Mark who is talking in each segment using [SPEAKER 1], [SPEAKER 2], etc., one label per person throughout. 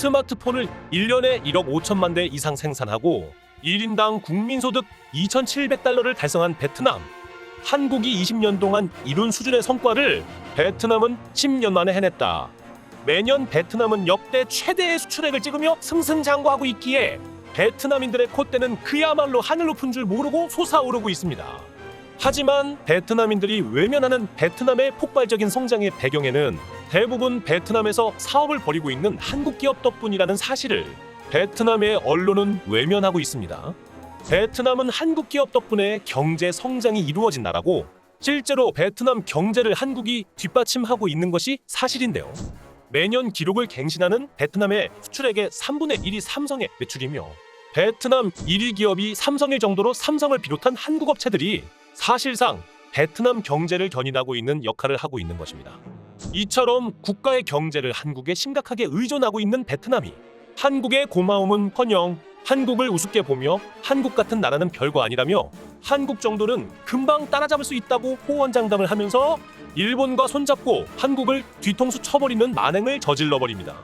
[SPEAKER 1] 스마트폰을 1년에 1억 5천만 대 이상 생산하고 1인당 국민소득 2,700달러를 달성한 베트남. 한국이 20년 동안 이룬 수준의 성과를 베트남은 10년 만에 해냈다. 매년 베트남은 역대 최대의 수출액을 찍으며 승승장구하고 있기에 베트남인들의 콧대는 그야말로 하늘 높은 줄 모르고 솟아오르고 있습니다. 하지만 베트남인들이 외면하는 베트남의 폭발적인 성장의 배경에는 대부분 베트남에서 사업을 벌이고 있는 한국 기업 덕분이라는 사실을 베트남의 언론은 외면하고 있습니다. 베트남은 한국 기업 덕분에 경제 성장이 이루어진 나라고 실제로 베트남 경제를 한국이 뒷받침하고 있는 것이 사실인데요. 매년 기록을 갱신하는 베트남의 수출액의 3분의 1이 삼성의 매출이며 베트남 1위 기업이 삼성일 정도로 삼성을 비롯한 한국 업체들이 사실상 베트남 경제를 견인하고 있는 역할을 하고 있는 것입니다. 이처럼 국가의 경제를 한국에 심각하게 의존하고 있는 베트남이 한국의 고마움은커녕 한국을 우습게 보며 한국 같은 나라는 별거 아니라며 한국 정도는 금방 따라잡을 수 있다고 호언장담을 하면서 일본과 손잡고 한국을 뒤통수 쳐버리는 만행을 저질러 버립니다.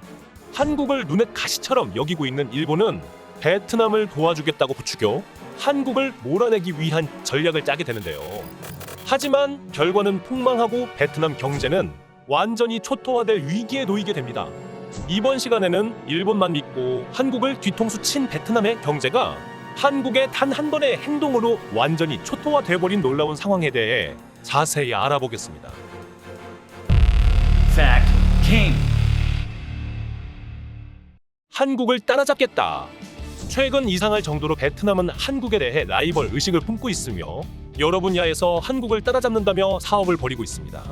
[SPEAKER 1] 한국을 눈에 가시처럼 여기고 있는 일본은 베트남을 도와주겠다고 부추겨 한국을 몰아내기 위한 전략을 짜게 되는데요. 하지만 결과는 폭망하고 베트남 경제는 완전히 초토화될 위기에 놓이게 됩니다. 이번 시간에는 일본만 믿고 한국을 뒤통수 친 베트남의 경제가 한국의 단 한 번의 행동으로 완전히 초토화돼버린 놀라운 상황에 대해 자세히 알아보겠습니다.
[SPEAKER 2] Fact King.
[SPEAKER 1] 한국을 따라잡겠다. 최근 이상할 정도로 베트남은 한국에 대해 라이벌 의식을 품고 있으며 여러 분야에서 한국을 따라잡는다며 사업을 벌이고 있습니다.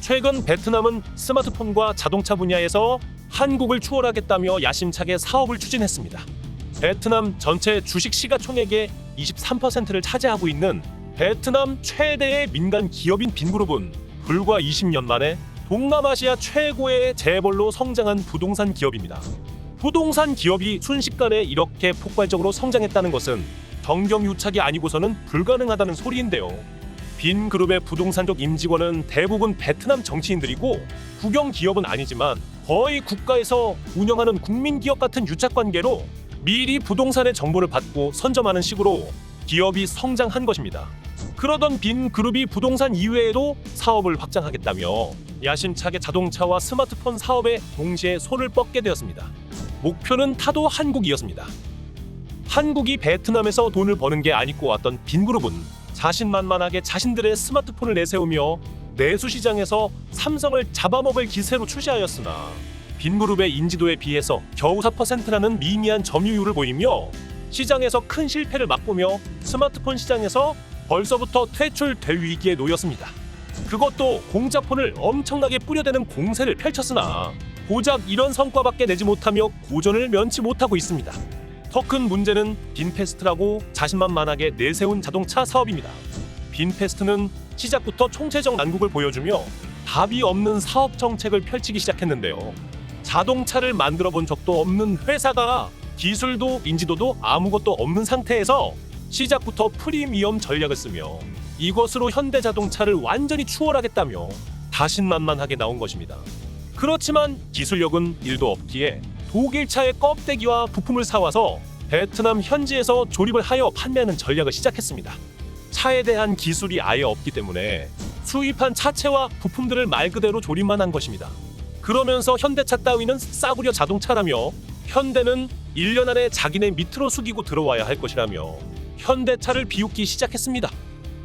[SPEAKER 1] 최근 베트남은 스마트폰과 자동차 분야에서 한국을 추월하겠다며 야심차게 사업을 추진했습니다. 베트남 전체 주식 시가총액의 23%를 차지하고 있는 베트남 최대의 민간 기업인 빈그룹은 불과 20년 만에 동남아시아 최고의 재벌로 성장한 부동산 기업입니다. 부동산 기업이 순식간에 이렇게 폭발적으로 성장했다는 것은 정경유착이 아니고서는 불가능하다는 소리인데요. 빈 그룹의 부동산적 임직원은 대부분 베트남 정치인들이고 국영 기업은 아니지만 거의 국가에서 운영하는 국민 기업 같은 유착 관계로 미리 부동산의 정보를 받고 선점하는 식으로 기업이 성장한 것입니다. 그러던 빈 그룹이 부동산 이외에도 사업을 확장하겠다며 야심차게 자동차와 스마트폰 사업에 동시에 손을 뻗게 되었습니다. 목표는 타도 한국이었습니다. 한국이 베트남에서 돈을 버는 게 아니고 왔던 빈그룹은 자신만만하게 자신들의 스마트폰을 내세우며 내수 시장에서 삼성을 잡아먹을 기세로 출시하였으나 빈그룹의 인지도에 비해서 겨우 4%라는 미미한 점유율을 보이며 시장에서 큰 실패를 맛보며 스마트폰 시장에서 벌써부터 퇴출될 위기에 놓였습니다. 그것도 공짜폰을 엄청나게 뿌려대는 공세를 펼쳤으나 고작 이런 성과밖에 내지 못하며 고전을 면치 못하고 있습니다. 더 큰 문제는 빈페스트라고 자신만만하게 내세운 자동차 사업입니다. 빈페스트는 시작부터 총체적 난국을 보여주며 답이 없는 사업 정책을 펼치기 시작했는데요. 자동차를 만들어 본 적도 없는 회사가 기술도 인지도도 아무것도 없는 상태에서 시작부터 프리미엄 전략을 쓰며 이것으로 현대자동차를 완전히 추월하겠다며 자신만만하게 나온 것입니다. 그렇지만 기술력은 일도 없기에 독일차의 껍데기와 부품을 사와서 베트남 현지에서 조립을 하여 판매하는 전략을 시작했습니다. 차에 대한 기술이 아예 없기 때문에 수입한 차체와 부품들을 말 그대로 조립만 한 것입니다. 그러면서 현대차 따위는 싸구려 자동차라며 현대는 1년 안에 자기네 밑으로 숙이고 들어와야 할 것이라며 현대차를 비웃기 시작했습니다.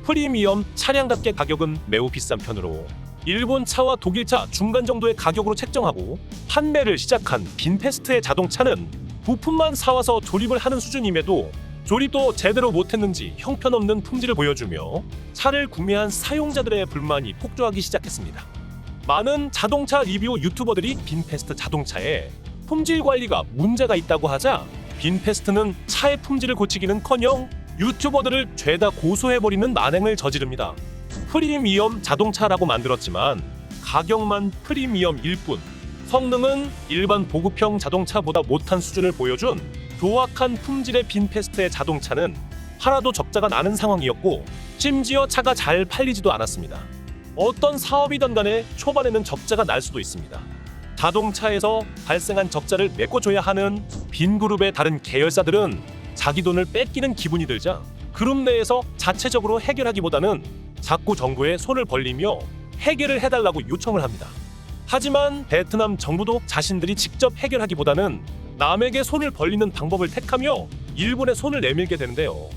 [SPEAKER 1] 프리미엄 차량답게 가격은 매우 비싼 편으로 일본 차와 독일 차 중간 정도의 가격으로 책정하고 판매를 시작한 빈페스트의 자동차는 부품만 사와서 조립을 하는 수준임에도 조립도 제대로 못했는지 형편없는 품질을 보여주며 차를 구매한 사용자들의 불만이 폭주하기 시작했습니다. 많은 자동차 리뷰 유튜버들이 빈페스트 자동차에 품질 관리가 문제가 있다고 하자 빈페스트는 차의 품질을 고치기는커녕 유튜버들을 죄다 고소해버리는 만행을 저지릅니다. 프리미엄 자동차라고 만들었지만 가격만 프리미엄일 뿐 성능은 일반 보급형 자동차보다 못한 수준을 보여준 조악한 품질의 빈페스트의 자동차는 하나도 적자가 나는 상황이었고 심지어 차가 잘 팔리지도 않았습니다. 어떤 사업이든 간에 초반에는 적자가 날 수도 있습니다. 자동차에서 발생한 적자를 메꿔줘야 하는 빈 그룹의 다른 계열사들은 자기 돈을 뺏기는 기분이 들자 그룹 내에서 자체적으로 해결하기보다는 자꾸 정부에 손을 벌리며 해결을 해달라고 요청을 합니다. 하지만 베트남 정부도 자신들이 직접 해결하기보다는 남에게 손을 벌리는 방법을 택하며 일본에 손을 내밀게 되는데요.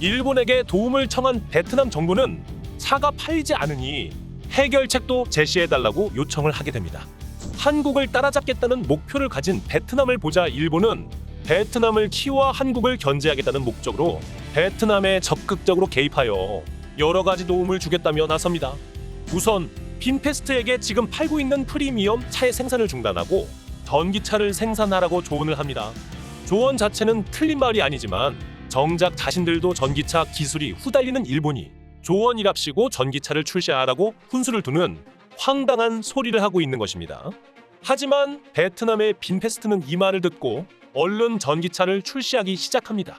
[SPEAKER 1] 일본에게 도움을 청한 베트남 정부는 차가 팔리지 않으니 해결책도 제시해달라고 요청을 하게 됩니다. 한국을 따라잡겠다는 목표를 가진 베트남을 보자 일본은 베트남을 키워 한국을 견제하겠다는 목적으로 베트남에 적극적으로 개입하여 여러 가지 도움을 주겠다며 나섭니다. 우선 빈페스트에게 지금 팔고 있는 프리미엄 차의 생산을 중단하고 전기차를 생산하라고 조언을 합니다. 조언 자체는 틀린 말이 아니지만 정작 자신들도 전기차 기술이 후달리는 일본이 조언이랍시고 전기차를 출시하라고 훈수를 두는 황당한 소리를 하고 있는 것입니다. 하지만 베트남의 빈페스트는 이 말을 듣고 얼른 전기차를 출시하기 시작합니다.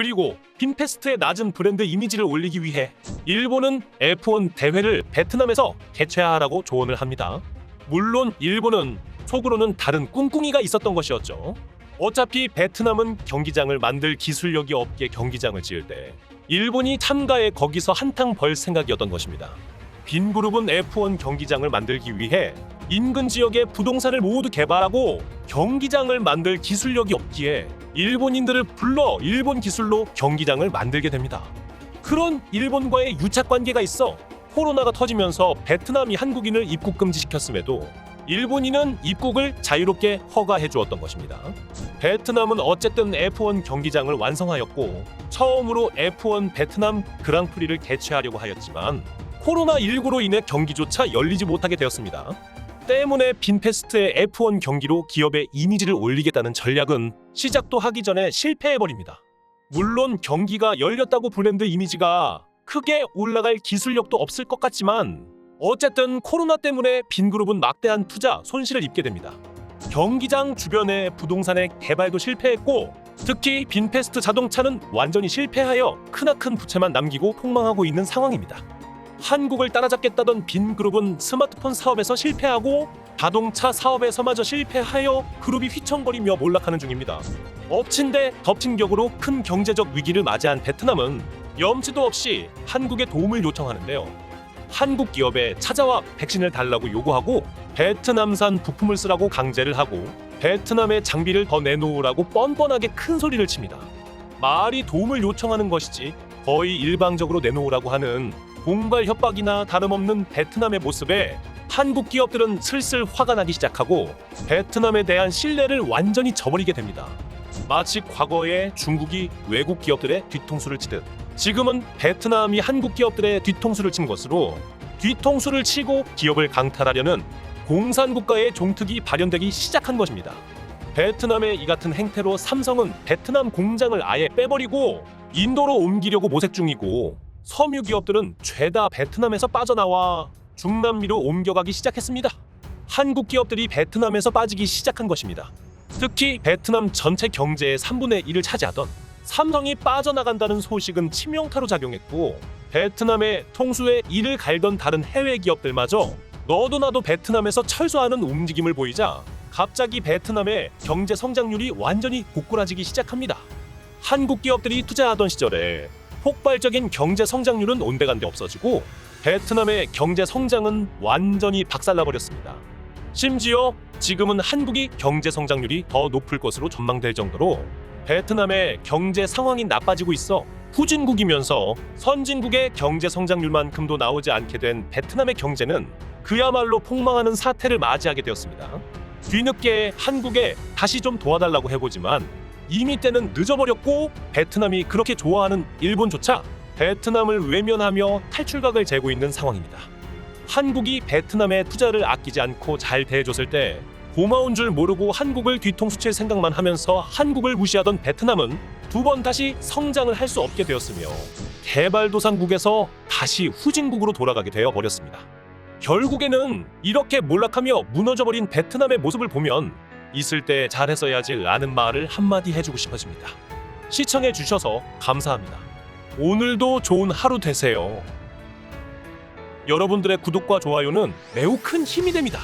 [SPEAKER 1] 그리고 빈페스트의 낮은 브랜드 이미지를 올리기 위해 일본은 F1 대회를 베트남에서 개최하라고 조언을 합니다. 물론 일본은 속으로는 다른 꿍꿍이가 있었던 것이었죠. 어차피 베트남은 경기장을 만들 기술력이 없게 경기장을 지을 때 일본이 참가해 거기서 한탕 벌 생각이었던 것입니다. 빈 그룹은 F1 경기장을 만들기 위해 인근 지역의 부동산을 모두 개발하고 경기장을 만들 기술력이 없기에 일본인들을 불러 일본 기술로 경기장을 만들게 됩니다. 그런 일본과의 유착 관계가 있어 코로나가 터지면서 베트남이 한국인을 입국 금지시켰음에도 일본인은 입국을 자유롭게 허가해 주었던 것입니다. 베트남은 어쨌든 F1 경기장을 완성하였고 처음으로 F1 베트남 그랑프리를 개최하려고 하였지만 코로나19로 인해 경기조차 열리지 못하게 되었습니다. 때문에 빈페스트의 F1 경기로 기업의 이미지를 올리겠다는 전략은 시작도 하기 전에 실패해버립니다. 물론 경기가 열렸다고 브랜드 이미지가 크게 올라갈 기술력도 없을 것 같지만 어쨌든 코로나 때문에 빈그룹은 막대한 투자 손실을 입게 됩니다. 경기장 주변의 부동산의 개발도 실패했고 특히 빈페스트 자동차는 완전히 실패하여 크나큰 부채만 남기고 폭망하고 있는 상황입니다. 한국을 따라잡겠다던 빈 그룹은 스마트폰 사업에서 실패하고 자동차 사업에서마저 실패하여 그룹이 휘청거리며 몰락하는 중입니다. 엎친 데 덮친 격으로 큰 경제적 위기를 맞이한 베트남은 염치도 없이 한국에 도움을 요청하는데요. 한국 기업에 찾아와 백신을 달라고 요구하고 베트남산 부품을 쓰라고 강제를 하고 베트남의 장비를 더 내놓으라고 뻔뻔하게 큰 소리를 칩니다. 말이 도움을 요청하는 것이지 거의 일방적으로 내놓으라고 하는 공갈 협박이나 다름없는 베트남의 모습에 한국 기업들은 슬슬 화가 나기 시작하고 베트남에 대한 신뢰를 완전히 저버리게 됩니다. 마치 과거에 중국이 외국 기업들의 뒤통수를 치듯 지금은 베트남이 한국 기업들의 뒤통수를 친 것으로 뒤통수를 치고 기업을 강탈하려는 공산국가의 종특이 발현되기 시작한 것입니다. 베트남의 이 같은 행태로 삼성은 베트남 공장을 아예 빼버리고 인도로 옮기려고 모색 중이고 섬유 기업들은 죄다 베트남에서 빠져나와 중남미로 옮겨가기 시작했습니다. 한국 기업들이 베트남에서 빠지기 시작한 것입니다. 특히 베트남 전체 경제의 3분의 1을 차지하던 삼성이 빠져나간다는 소식은 치명타로 작용했고 베트남의 통수에 이를 갈던 다른 해외 기업들마저 너도 나도 베트남에서 철수하는 움직임을 보이자 갑자기 베트남의 경제 성장률이 완전히 고꾸라지기 시작합니다. 한국 기업들이 투자하던 시절에 폭발적인 경제 성장률은 온데간데 없어지고 베트남의 경제 성장은 완전히 박살나버렸습니다. 심지어 지금은 한국이 경제 성장률이 더 높을 것으로 전망될 정도로 베트남의 경제 상황이 나빠지고 있어 후진국이면서 선진국의 경제 성장률만큼도 나오지 않게 된 베트남의 경제는 그야말로 폭망하는 사태를 맞이하게 되었습니다. 뒤늦게 한국에 다시 좀 도와달라고 해보지만 이미 때는 늦어버렸고 베트남이 그렇게 좋아하는 일본조차 베트남을 외면하며 탈출각을 재고 있는 상황입니다. 한국이 베트남에 투자를 아끼지 않고 잘 대해줬을 때 고마운 줄 모르고 한국을 뒤통수 칠 생각만 하면서 한국을 무시하던 베트남은 두 번 다시 성장을 할 수 없게 되었으며 개발도상국에서 다시 후진국으로 돌아가게 되어 버렸습니다. 결국에는 이렇게 몰락하며 무너져버린 베트남의 모습을 보면 있을 때 잘했어야지 라는 말을 한마디 해주고 싶어집니다. 시청해 주셔서 감사합니다. 오늘도 좋은 하루 되세요. 여러분들의 구독과 좋아요는 매우 큰 힘이 됩니다.